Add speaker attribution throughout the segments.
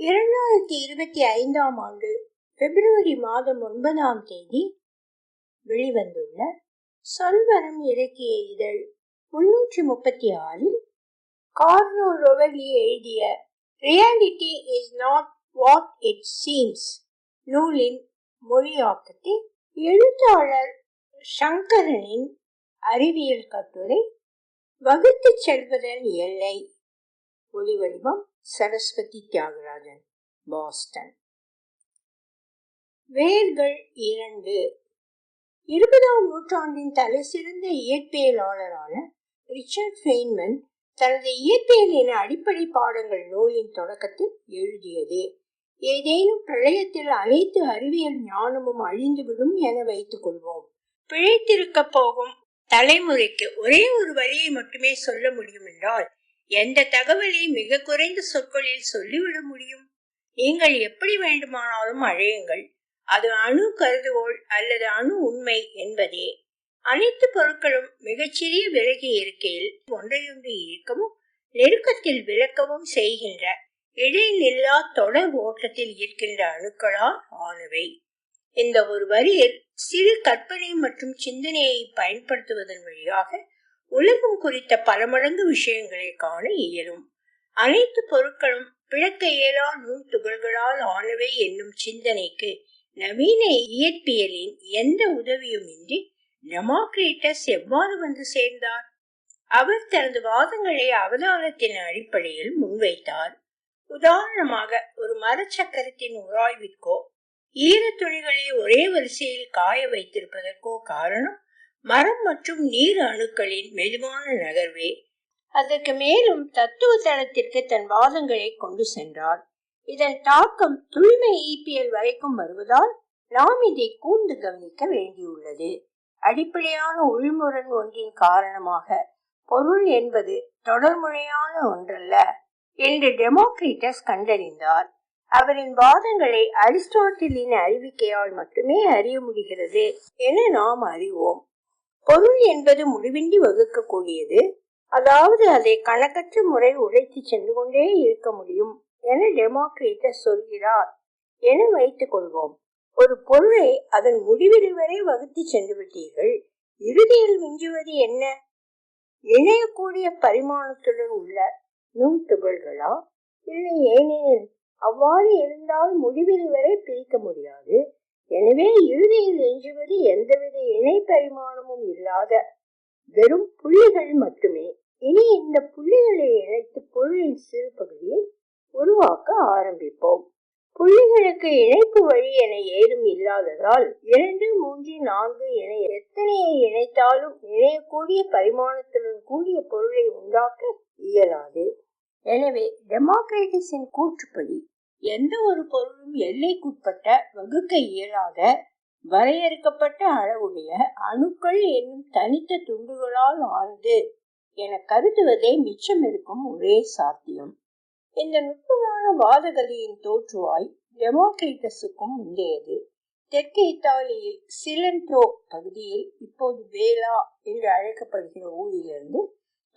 Speaker 1: இரண்டாயிரத்தி இருபத்தி ஐந்தாம் ஆண்டு பிப்ரவரி மாதம் ஒன்பதாம் தேதி வெளிவந்துள்ள சொல்வரம் இலக்கிய இதழ் முன்னூற்றி முப்பத்தி ஆறில் கார்னோ ரொவலி எழுதிய reality is not what it seems நூலின் மொழியாக்கத்தை எழுத்தாளர் சங்கரனின் அறிவியல் கட்டுரை வகுத்துச் செல்வதன் எல்லை ஒலிவடிவம் சரஸ்வதி தியாகராஜன் பாஸ்டன். வேர்கள் இரண்டு. இருபதாம் நூற்றாண்டின் தலை சிறந்த இயற்பியலாளரான ரிச்சர்ட் ஃபெய்ன்மன் தனது இயற்பியலின் அடிப்படை பாடங்கள் நூலின் தொடக்கத்தில் எழுதியது. ஏதேனும் பிரளயத்தில் அனைத்து அறிவியல் ஞானமும் அழிந்துவிடும் என வைத்துக் கொள்வோம். பிழைத்திருக்க போகும் தலைமுறைக்கு ஒரே ஒரு வழியை மட்டுமே சொல்ல முடியும் என்றால் எந்த தகவலை மிக குறைந்த சொற்களில் சொல்லிவிட முடியும்? நீங்கள் எப்படி வேண்டுமானாலும் அழையுங்கள். அது அணு கருதுகோள் அல்லது அணு உண்மை என்பதே. அனைத்து பொருட்களும் மிகச்சிறிய விலகி இருக்கையில் ஒன்றையொன்று ஈர்க்கவும் நெருக்கத்தில் விளக்கவும் செய்கின்ற இடைநில்லா தொடர் ஓட்டத்தில் இருக்கின்ற அணுக்களால் ஆனவை. இந்த ஒரு வரியில் சிறு கற்பனை மற்றும் சிந்தனையை பயன்படுத்துவதன் வழியாக உலகம் குறித்த பல மடங்கு விஷயங்களை காண இயலும். அனைத்து பொருட்களும் பிழக்க இயலா நூல் துகள்களால் ஆனவை என்னும் சிந்தனைக்கு நவீன இயற்பியலின் எந்த உதவியுமின்றி டெமோக்ரேட்டஸ் எவ்வாறு வந்து சேர்ந்தார்? அவர் தனது வாதங்களை அவதானத்தின் அடிப்படையில் முன்வைத்தார். உதாரணமாக ஒரு மரச்சக்கரத்தின் உராய்விற்கோ ஈர துணிகளை ஒரே வரிசையில் காய வைத்திருப்பதற்கோ காரணம் மரம் மற்றும் நீர் அணுக்களின் மெதுவான நகர்வே அதற்கு மேலும் தத்துவ தளத்திற்கு தன் வாதங்களை கொண்டு சென்றார் இதன் தாக்கம் தூய்மை இபிஎல் வரைக்கும் வருவதால் நாம் இதை கூர்ந்து கவனிக்க வேண்டியுள்ளது. அடிப்படையான உள்முரண் ஒன்றின் காரணமாக பொருள் என்பது தொடர்முறையான ஒன்றல்ல என்று டெமோக்ரிட்டஸ் கண்டறிந்தார். அவரின் வாதங்களை அரிஸ்டாட்டிலின் அறிவிக்கையால் மட்டுமே அறிய முடிகிறது என நாம் அறிவோம். பொருள் என்பது முடிவின்றி வகுக்கக்கூடியது. அதாவது அதை கணக்கற்ற முறை உழைத்து சென்று கொண்டே இருக்க முடியும் என டெமோக்ரேட்டஸ் சொல்கிறார் என வைத்துக் கொள்வோம். ஒரு பொருளை அதன் முடிவில் வரை வகுத்து சென்று விட்டீர்கள். இறுதியில் மிஞ்சுவது என்ன? இணையக்கூடிய பரிமாணத்துடன் உள்ள நுண் துகள்களா? இல்லை ஏனெனில் அவ்வாறு இருந்தால் முடிவில் வரை பிரிக்க முடியாது. எனவே இறுதியில் எஞ்சுவது எந்தவித இணை பரிமாணமும் இல்லாத வெறும் புள்ளிகள் மட்டுமே. இனி இந்த புள்ளிகளை இணைத்து பொருளின் சிறு பகுதியை உருவாக்க ஆரம்பிப்போம். புள்ளிகளுக்கு இணைப்பு வழி என ஏதும் இல்லாததால் இரண்டு மூன்று நான்கு என எத்தனையை இணைத்தாலும் இணையக்கூடிய பரிமாணத்துடன் கூடிய பொருளை உண்டாக்க இயலாது. எனவே டெமோக்ரேட்டிஸின் கூற்றுப்படி எந்த ஒரு பொருளும் எல்லைக்குட்பட்ட வகுக்க இயலாத வரையறுக்கப்பட்ட அளவுடைய அணுக்கள் என்னும் தனித்த துண்டுகளால் ஆனது என கருதுவதே மிச்சம் இருக்கும் ஒரே சாத்தியம். இந்த நுட்பமான வாதகதியின் தோற்றுவாய் டெமோக்ரேட்டஸுக்கும் முந்தையது. தெற்கு இத்தாலியில் சிலன்ட்ரோ பகுதியில் இப்போது வேலா என்று அழைக்கப்படுகிற ஊரிலிருந்து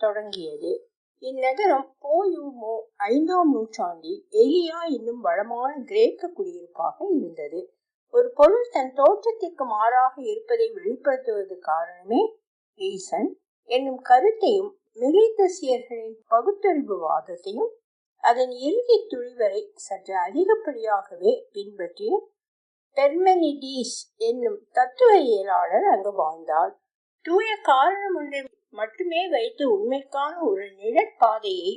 Speaker 1: தொடங்கியது. இந்நகரம் போயூமோ ஐந்தாம் நூற்றாண்டில் எலியா என்னும் வளமான கிரேக்க குடியிருப்பாக இருந்தது. ஒரு பொருள் தன் தோற்றத்திற்கு மாறாக இருப்பதை வெளிப்படுத்துவது காரணமே ஈசன் என்னும் கருத்தையும் மிகைத்தசியர்களின் பகுத்தறிவு வாதத்தையும் அதன் இறுதி துளிவரை சற்று அதிகப்படியாகவே பின்பற்றிய பெர்மனிடீஸ் என்னும் தத்துவ இயலாளர் அங்கு வாழ்ந்தார். தூய காரணம் ஒன்றை மட்டுமே வைத்து உண்மைக்கான ஒரு நிழற்பாதையை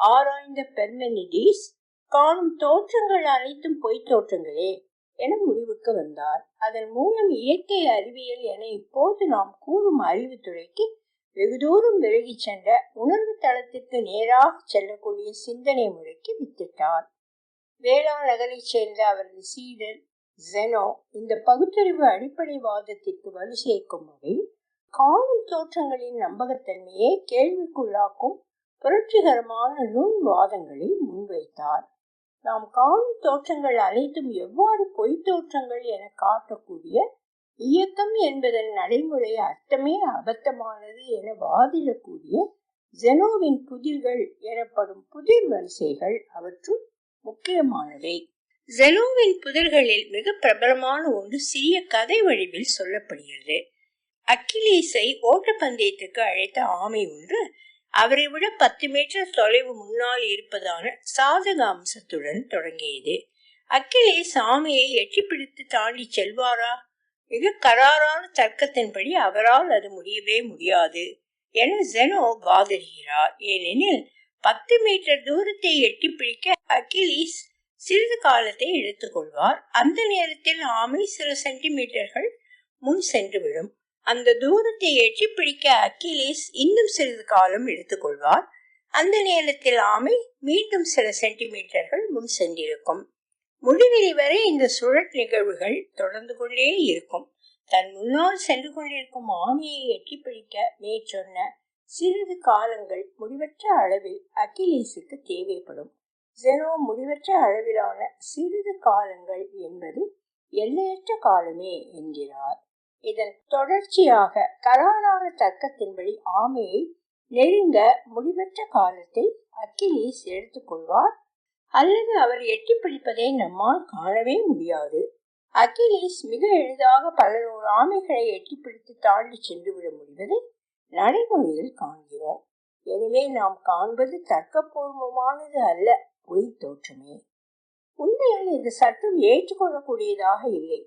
Speaker 1: ஆராய்ந்த பெர்மெனிடீஸ் காணும் தோற்றங்கள் அனைத்தும் பொய் தோற்றங்களே என முடிவுக்கு வந்தார். அதன் மூலம் இயற்கை அறிவியல் என இப்போது நாம் கூறும் அறிவுத்துறைக்கு வெகு தூரம் விலகி சென்ற உணர்வு தளத்திற்கு நேராக செல்லக்கூடிய சிந்தனை முறைக்கு வித்திட்டார். வேளாண் நகரைச் சேர்ந்த அவரது சீடர் ஜெனோ இந்த பகுத்தறிவு அடிப்படைவாதத்திற்கு வலு சேர்க்கும் வகையில் காணும் தோற்றங்களின் நம்பகத்தன்மையை கேள்விக்குள்ளாக்கும் புரட்சிகரமான நுண் வாதங்களை முன்வைத்தார். நாம் காணும் தோற்றங்கள் அனைத்தும் எவ்வாறு பொய் தோற்றங்கள் என காட்டக்கூடிய இயக்கம் என்பதன் நடைமுறை அர்த்தமே அபத்தமானது என வாதிடக்கூடிய ஜெனோவின் புதிர்கள் எனப்படும் புதிர் வரிசைகள் அவற்றுள் முக்கியமானவை. ஜெனோவின் புதிர்களில் மிக பிரபலமான ஒன்று சிறிய கதை வடிவில் சொல்லப்படுகிறது. அக்கிலீஸை ஓட்டப்பந்தயத்துக்கு அழைத்த ஆமை ஒன்று அவரை விட பத்து மீட்டர் தொலைவு முன்னால் இருப்பதான சாதக அம்சத்துடன் தொடங்கியது. அக்கிலேஸ் ஆமையை எட்டி பிடித்து தாண்டி செல்வாரா? மிக கராரான தர்க்கத்தின்படி அவரால் அது முடியவே முடியாது என ஜெனோ வாதிடுகிறார். ஏனெனில் பத்து மீட்டர் தூரத்தை எட்டி பிடிக்க அக்கிலீஸ் சிறிது காலத்தை எடுத்துக்கொள்வார். அந்த நேரத்தில் ஆமை சில சென்டிமீட்டர்கள் முன் சென்றுவிடும். அந்த தூரத்தை எட்டி பிடிக்க அக்கிலேஸ் இன்னும் சிறிது காலம் எடுத்துக்கொள்வார். அந்த நேரத்தில் ஆமை மீண்டும் சில சென்டிமீட்டர்கள் முன் சென்றிருக்கும். முடிவிலி வரை இந்த சுழற் நிகழ்வுகள் தொடர்ந்து கொண்டே இருக்கும். தன் முன்னால் சென்று கொண்டிருக்கும் ஆமையை எட்டி பிடிக்க மேற்சொன்ன சிறிது காலங்கள் முடிவற்ற அளவில் அகிலேசுக்கு தேவைப்படும். ஜெனோ முடிவற்ற அளவிலான சிறிது காலங்கள் என்பது எல்லையற்ற காலமே என்கிறார். இதன் தொடர்ச்சியாக கராரான தர்க்கத்தின்படி ஆமையை நெருங்க முடிவற்ற காலத்தை அக்கிலீஸ் எடுத்துக்கொள்வார் அல்லது அவர் எட்டி பிடிப்பதை நம்மால் காணவே முடியாது. அக்கிலீஸ் மிக எளிதாக பல நூறு ஆமைகளை எட்டி பிடித்து தாண்டி சென்று விட முடிவதை நடைமுறையில் காண்கிறோம். எனவே நாம் காண்பது தர்க்கபூர்வமானது அல்ல பொய் தோற்றமே. உண்மையில் இது சற்றும் ஏற்றுக்கொள்ளக்கூடியதாக இல்லை.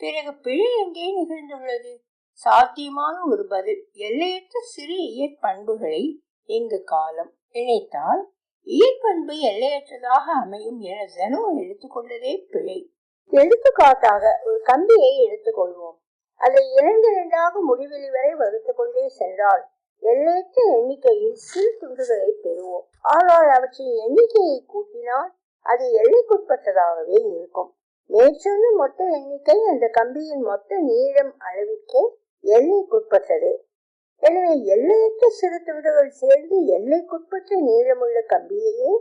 Speaker 1: பிறகு பிழை எங்கே நிகழ்ந்துள்ளது? சாத்தியமான ஒரு பதில் எல்லையற்ற சிறு இயற்பண்புகளை இங்கு காலம் இணைத்தால் இயற்பண்பு எல்லையற்றதாக அமையும் என ஜெனோ எடுத்துக்கொண்டதே பிழை. எடுத்துக்காட்டாக ஒரு கம்பியை எடுத்துக்கொள்வோம். அதை இரண்டு இரண்டாக முடிவெளி வரை வகுத்து கொண்டே சென்றால் எல்லையற்ற எண்ணிக்கையில் சிறு துண்டுகளை பெறுவோம். ஆனால் அவற்றின் எண்ணிக்கையை கூட்டினால் அது எல்லைக்குட்பட்டதாகவே இருக்கும். மேற்சொன்ன மொத்த எண்ணிக்கை அந்த கம்பியின் மொத்த நீளம் அளவிற்கே எல்லைக்குட்பட்டது. எனவே எல்லையற்ற சிறு துண்டுகள் சேர்ந்து எல்லைக்குட்பட்ட நீளமுள்ள கம்பியையே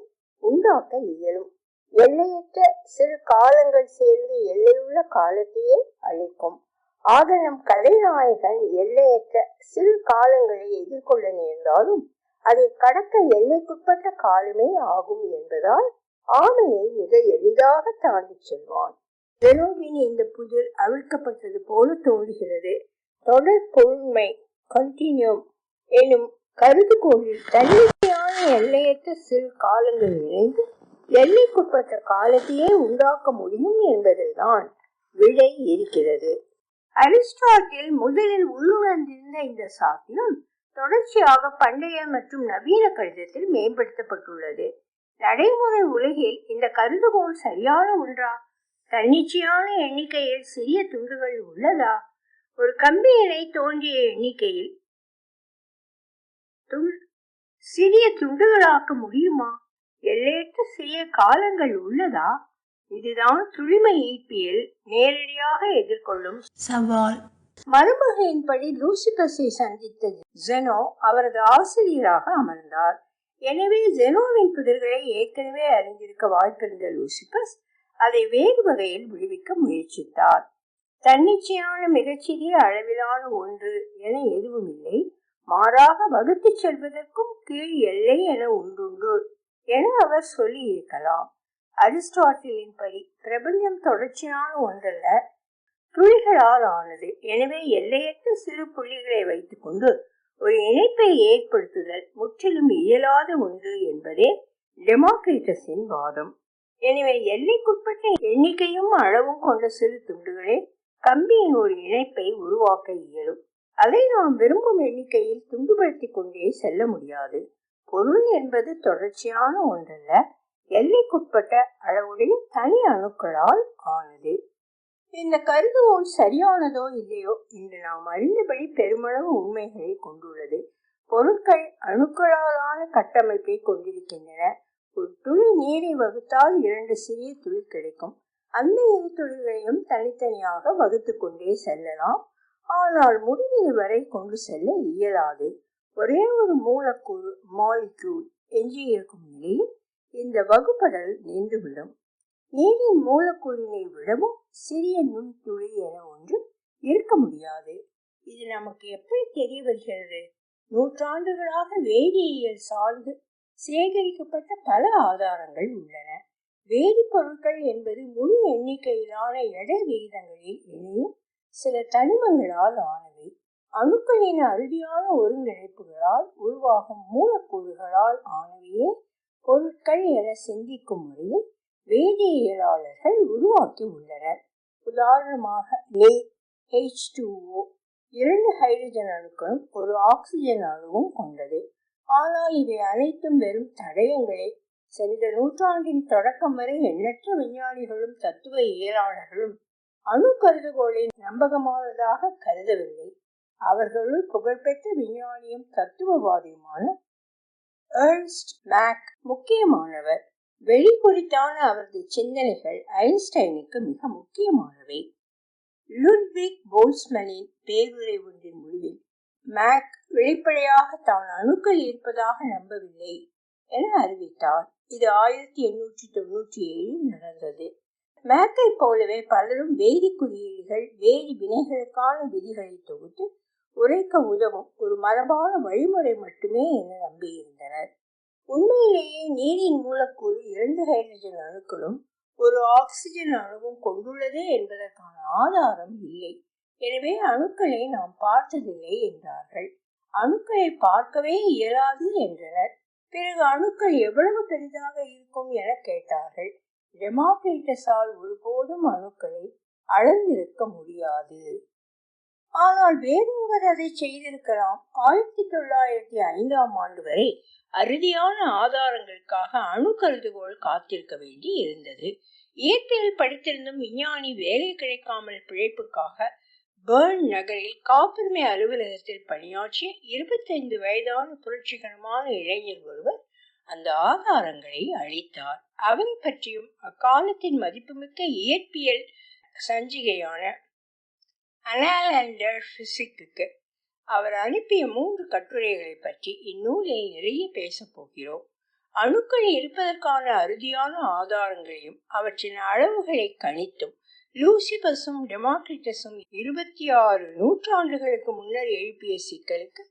Speaker 1: உண்டாக்க இயலும். எல்லையற்ற சிறு காலங்கள் சேர்ந்து எல்லையுள்ள காலத்தையே அளிக்கும் ஆக நம் கலைநாயகன் எல்லையற்ற சிறு காலங்களை எதிர்கொள்ள நேர்ந்தாலும் அதை கடக்க எல்லைக்குட்பட்ட காலமே ஆகும் என்பதால் ஆமையை மிக எளிதாக தாண்டி செல்வான். ரெனோவின் இந்த புதிர் அவிழ்க்கப்பட்டது போல தோன்றுகிறது. தொடர் பொருண்மை கண்டினியூம் எனும் கருதுகோளில் தன்னிச்சையான எல்லையற்ற சிறு காலங்கள் இணைந்து எல்லைக்குட்பட்ட காலத்தையே உண்டாக்க முடியும் என்பதில்தான் விடை இருக்கிறது. அரிஸ்டாட்டில் முதலில் உள்ளுணர்ந்திருந்த இந்த சாத்தியம் தொடர்ச்சியாக பண்டைய மற்றும் நவீன கணிதத்தில் மேம்படுத்தப்பட்டுள்ளது. நடைமுறை உலகில் இந்த கருதுகோள் சரியான ஒன்றா? தன்னிச்சையான எண்ணிக்கையில் சிறிய துண்டுகள் உள்ளதா? ஒரு கம்பியினை தோன்றிய எண்ணிக்கையில் சிறிய துண்டுகளாக்க முடியுமா? எல்லையற்ற சிறிய காலங்கள் உள்ளதா? இதுதான் துளிமை ஈர்ப்பியல் நேரடியாக எதிர்கொள்ளும் சவால். மருமகையின்படி லூசிபஸை சந்தித்தது. ஜெனோ அவரது ஆசிரியராக அமர்ந்தார். எனவே ஜெனோவின் புதிர்களை ஏற்கனவே அறிந்திருக்க வாய்ப்பிருந்த லூசிபஸ் அதை வேறு வகையில் விடுவிக்க முயற்சித்தார். தன்னிச்சையான மிகச்சிறிய அளவிலான ஒன்று என எதுவும் இல்லை. மாறாக வகுத்து செல்வதற்கும் கீழ் எல்லை என உண்டுண்டு என அவர் சொல்லி இருக்கலாம் அரிஸ்டாட்டிலின் படி பிரபஞ்சம் தொடர்ச்சியான ஒன்றல்ல. துளிகளால் ஆனது. எனவே எல்லையற்ற சிறு புள்ளிகளை வைத்துக்கொண்டு ஒரு இணைப்பை ஏற்படுத்துதல் முற்றிலும் இயலாத ஒன்று என்பதே டெமோக்ரேட்டஸின் வாதம். எனவே எல்லைக்குட்பட்ட எண்ணிக்கையும் அளவும் கொண்ட சிறு துண்டுகளே கம்பியின் ஒரு இணைப்பை உருவாக்க இயலும். அதை நாம் விரும்பும் எண்ணிக்கையில் துண்டுபடுத்தி கொண்டே செல்ல முடியாது. பொருள் என்பது தொடர்ச்சியான ஒன்றல்ல எல்லைக்குட்பட்ட அளவுடைய தனி அணுக்களால் ஆனது. இந்த கருதுகோள் சரியானதோ இல்லையோ இன்று நாம் அறிந்தபடி பெருமளவு உண்மைகளை கொண்டுள்ளது. பொருட்கள் அணுக்களாலான கட்டமைப்பை கொண்டிருக்கின்றன. ஒரு துளி நீரை வகுத்தால் இரண்டு சிறிய துளி கிடைக்கும். அந்த இரு துளிகளையும் தனித்தனியாக வகுத்து கொண்டே செல்லலாம். ஆனால் முடிவில் வரை கொண்டு செல்ல இயலாது. ஒரே ஒரு மூலக்கூறு மாலிக்யூல் எஞ்சியிருக்கும் நிலையில் இந்த வகுப்படல் நின்றுவிடும். நீரின் மூலக்கூறினை விடவும் சிறிய நுண்துளி என ஒன்று இருக்க முடியாது. இது நமக்கு எப்படி தெரிய வருகிறது? நூற்றாண்டுகளாக வேதியியல் சார்ந்து சேகரிக்கப்பட்ட பல ஆதாரங்கள் உள்ளன. வேதிப்பொருட்கள் என்பது முழு எண்ணிக்கையிலான எடை விகிதங்களில் இணையும் சில தனிமங்களால் ஆனவை. அணுக்களின் அறுதியான ஒருங்கிணைப்புகளால் உருவாகும் மூலக்கூறுகளால் ஆனவையே பொருட்கள் என சிந்திக்கும் முறையில் வேதியியலாளர்கள் உருவாக்கி உள்ளனர். உதாரணமாக நீர் ஹெச் இரண்டு ஹைட்ரஜன் அணுக்களும் ஒரு ஆக்சிஜன் அணுவும் கொண்டது. ஆனால் இவை அனைத்தும் வெறும் தடயங்களே. சென்ற நூற்றாண்டின் தொடக்கம் வரை எண்ணற்ற விஞ்ஞானிகளும் தத்துவ இயலாளர்களும் அணு கருதுகோளை நம்பகமானதாக கருதவில்லை. அவர்களுள் புகழ்பெற்ற விஞ்ஞானியும் தத்துவவாதியுமான ஏர்ன்ஸ்ட் மேக் முக்கியமானவர். வெளி அவரது சிந்தனைகள் ஐன்ஸ்டைனுக்கு மிக முக்கியமானவை. லுட்விக் போல்ஸ்மனின் பேருரை ஒன்றின் முடிவில் மேக் வெளிப்படையாக தான் அணுக்கள் இருப்பதாக நம்பவில்லை என அறிவித்தார். இது ஆயிரத்தி எண்ணூற்றி தொண்ணூற்றி ஏழில் நடந்தது. மேக்கை போலவே பலரும் வேதி குறியீடுகள் வேதி வினைகளுக்கான விதிகளை தொகுத்து உரைக்க உதவும் ஒரு மரபான வழிமுறை மட்டுமே என நம்பியிருந்தனர். உண்மையிலேயே நீரின் மூலக்கூறு இரண்டு ஹைட்ரஜன் அணுக்களும் ஒரு ஆக்சிஜன் அணுவும் கொண்டுள்ளது என்பதற்கான ஆதாரம் இல்லை. எனவே அணுக்களை நாம் பார்த்ததில்லை என்றார்கள். அணுக்களை பார்க்கவே இயலாது என்றனர். பிறகு அணுக்கள் எவ்வளவு பெரிதாக இருக்கும் என கேட்டார்கள். டெமோக்ரேட்டஸால் ஒருபோதும் அணுக்களை அளந்திருக்க முடியாது. ஆனால் வேறொருவர் அதை செய்திருக்கலாம். ஆயிரத்தி தொள்ளாயிரத்தி ஐந்தாம் ஆண்டு வரை அறுதியான ஆதாரங்களுக்காக அணு கருதுகோள் காத்திருக்க வேண்டி இருந்தது. இயற்கையில் படித்திருந்தும் விஞ்ஞானி வேலை கிடைக்காமல் பிழைப்புக்காக பேர்ன் நகரில் காப்புரிமை அலுவலகத்தில் பணியாற்றிய இருபத்தைந்து வயதான புரட்சிகரமான இளைஞர் ஒருவர் அந்த ஆதாரங்களை அளித்தார் அவரை பற்றியும் அக்காலத்தின் மதிப்புமிக்க இயற்பியல் சஞ்சிகையான அனாலண்டர் பிசிக்கு அவர் அனுப்பிய மூன்று கட்டுரைகளை பற்றி இந்நூலில் நிறைய பேசப் போகிறோம். அணுக்கள் இருப்பதற்கான அறுதியான ஆதாரங்களையும் அவற்றின் அளவுகளை கணித்தும் லூசிபஸும் டெமோக்ரிட்டஸும் இருபத்தி ஆறு நூற்றாண்டுகளுக்கு முன்னர் எழுப்பிய சிக்கலுக்கு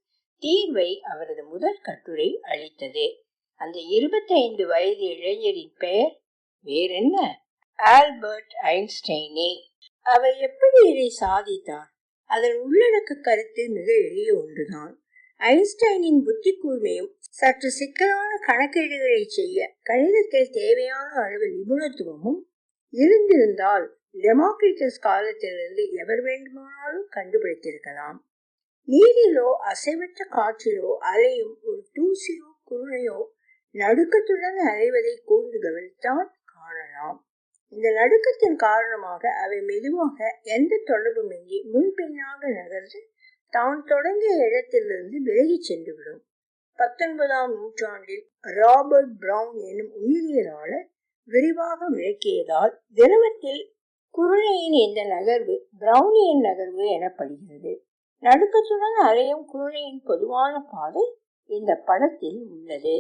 Speaker 1: தீர்வை அவரது முதல் கட்டுரை அளித்தது. அந்த இருபத்தைந்து வயது இளைஞரின் பெயர் வேறென்ன? ஆல்பர்ட் ஐன்ஸ்டைனே. அவர் எப்படி இதை சாதித்தார் அதன் உள்ளடக்க கருத்து மிக எளிய ஒன்றுதான். ஐன்ஸ்டைனின் புத்தி கூர்மையும் சற்று சிக்கலான கணக்கீடுகளை செய்ய கணிதத்தில் தேவையான அளவு நிபுணத்துவமும் இருந்திருந்தால் டெமோக்ரிட்டஸ் காலத்திலிருந்து எவர் வேண்டுமானாலும் கண்டுபிடித்திருக்கலாம். நீரிலோ அசைவற்ற காற்றிலோ அலையும் ஒரு தூசியோ குருணையோ நடுக்கத்துடன் அலைவதை கூர்ந்து கவனித்தால் காணலாம். இந்த நடுக்கத்தின் காரணமாக அவை மெதுவாக எந்த தொடர்புமின்றி முன்பின்னாக நகர்ந்து தான் தொடங்கிய இடத்திலிருந்து விலகி சென்றுவிடும். பத்தொன்பதாம் நூற்றாண்டில் ராபர்ட் பிரவுன் எனும் உயிரியலாளர் விரிவாக விளக்கியதால் திரவத்தில் குருணையின் இந்த நகர்வு பிரவுனியன் நகர்வு எனப்படுகிறது. நடுக்கத்துடன் அலையும் குருணையின் பொதுவான பாதை இந்த படத்தில் உள்ளது.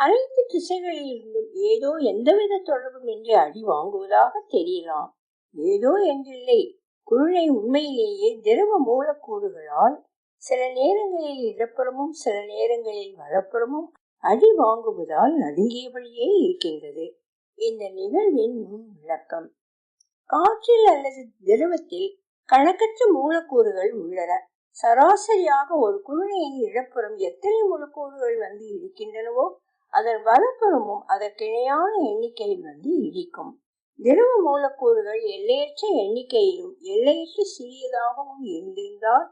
Speaker 1: அனைத்து திசைகளில் இருந்தும் ஏதோ எந்தவித தொடர்புமின்றி அடி வாங்குவதாக தெரியலாம். ஏதோ என்றில்லை. குருணை உண்மையிலேயே திரவ மூலக்கூறுகளால் சில நேரங்களில் இடப்புறமும் சில நேரங்களில் வலப்புறமும் அடி வாங்குவதால் நடுங்கியபடியே இருக்கின்றது. இந்த நிகழ்வின் முன் விளக்கம். காற்றில் அல்லது திரவத்தில் கணக்கற்ற மூலக்கூறுகள் உள்ளன. சராசரியாக ஒரு குருணையின் இடப்புறம் எத்தனை மூலக்கூறுகள் வந்து இருக்கின்றனவோ அதன் வலப்புறமும் அதற்கிணையான எண்ணிக்கையில் வந்து இடிக்கும். திரவ மூலக்கூறுகள் எல்லையற்ற எண்ணிக்கையிலும் எல்லையற்ற சிறியதாகவும் இருந்திருந்தால்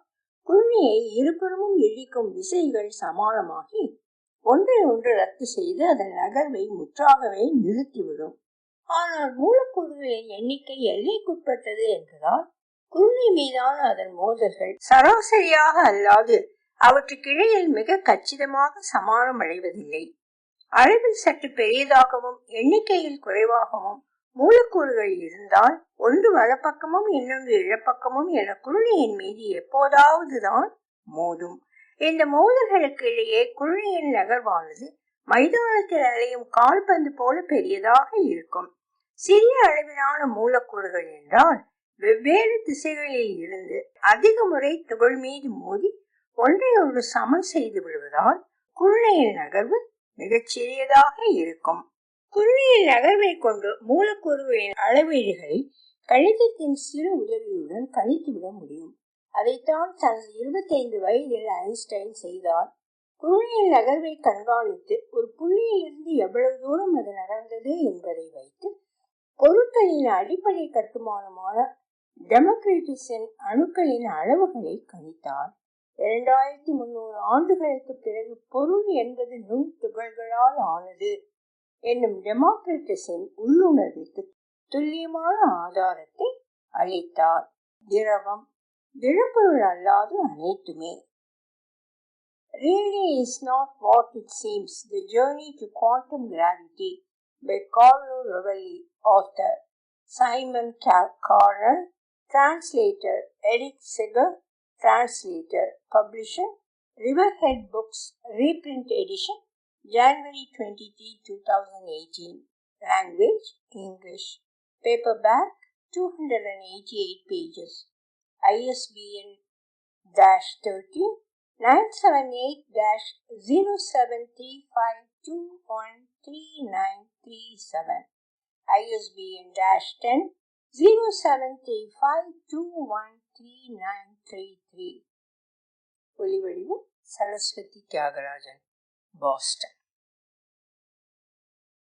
Speaker 1: குருணையை இருபுறமும் இழிக்கும் விசைகள் சமானமாகி ஒன்றை ஒன்று ரத்து செய்து அதன் நகர்வை முற்றாகவே நிறுத்திவிடும். ஆனால் மூலக்கூறுகளின் எண்ணிக்கை எல்லைக்குட்பட்டது என்பதால் குருணை மீதான அதன் மோதல்கள் சராசரியாக அல்லாது அவற்றுக்கிடையில் மிக கச்சிதமாக சமானம் அடைவதில்லை அளவில் சற்று பெரியதாகவும் எண்ணிக்கையில் குறைவாகவும் மூலக்கூறுகள் இருந்தால் ஒன்று வலப்பக்கமும் இன்னொன்று இழப்பக்கமும் என குருணியின் மீது எப்போதாவது தான் மோதும். இந்த மோதல்களுக்கு இடையே குருணியின் நகர்வானது மைதானத்தில் அலையும் கால்பந்து போல பெரியதாக இருக்கும். சிறிய அளவிலான மூலக்கூறுகள் என்றால் வெவ்வேறு திசைகளில் இருந்து அதிக முறை துகள் மீது மோதி ஒன்றை ஒன்று சமன் செய்து விடுவதால் குருணையின் நகர்வு மிகச் சிறியதாக இருக்கும். குருவியின் நகர்வை கொண்டு மூலக்கூறுகளின் அளவீடுகளை கணிதத்தின் சிறு உதவியுடன் கணித்துவிட முடியும். அதைத்தான் தனது இருபத்தைந்து வயதில் ஐன்ஸ்டைன் செய்தார். குருவியின் நகர்வை கண்காணித்து ஒரு புள்ளியிலிருந்து எவ்வளவு தூரம் அது நகர்ந்தது என்பதை வைத்து பொருட்களின் அடிப்படை கட்டுமானமான டெமோக்ரட்டிஸின் அணுக்களின் அளவுகளை கணித்தார். இரண்டாயிரத்தி முன்னூறு ஆண்டுகளுக்கு பிறகு பொருள் என்பது நுண் துகள்களால் ஆனது என்னும் டெமோக்ரட்டிஸின் உள்ளுணர்வுக்கு துல்லியமான ஆதாரத்தை அளித்தார் திரவம் திடப்பொருள் அல்லாது அனைத்துமே Really is not what it seems. The Journey to Quantum Gravity by Carlo Rovelli, author. Simon Carner, translator. Eric Seger, translator. Publisher. Riverhead Books, reprint edition, January 23, 2018. Language, English. Paperback, 288 pages. ISBN dash 30 978-0735213937 ISBN three three ஒலி வடிவம் Saraswati Thiagarajan Boston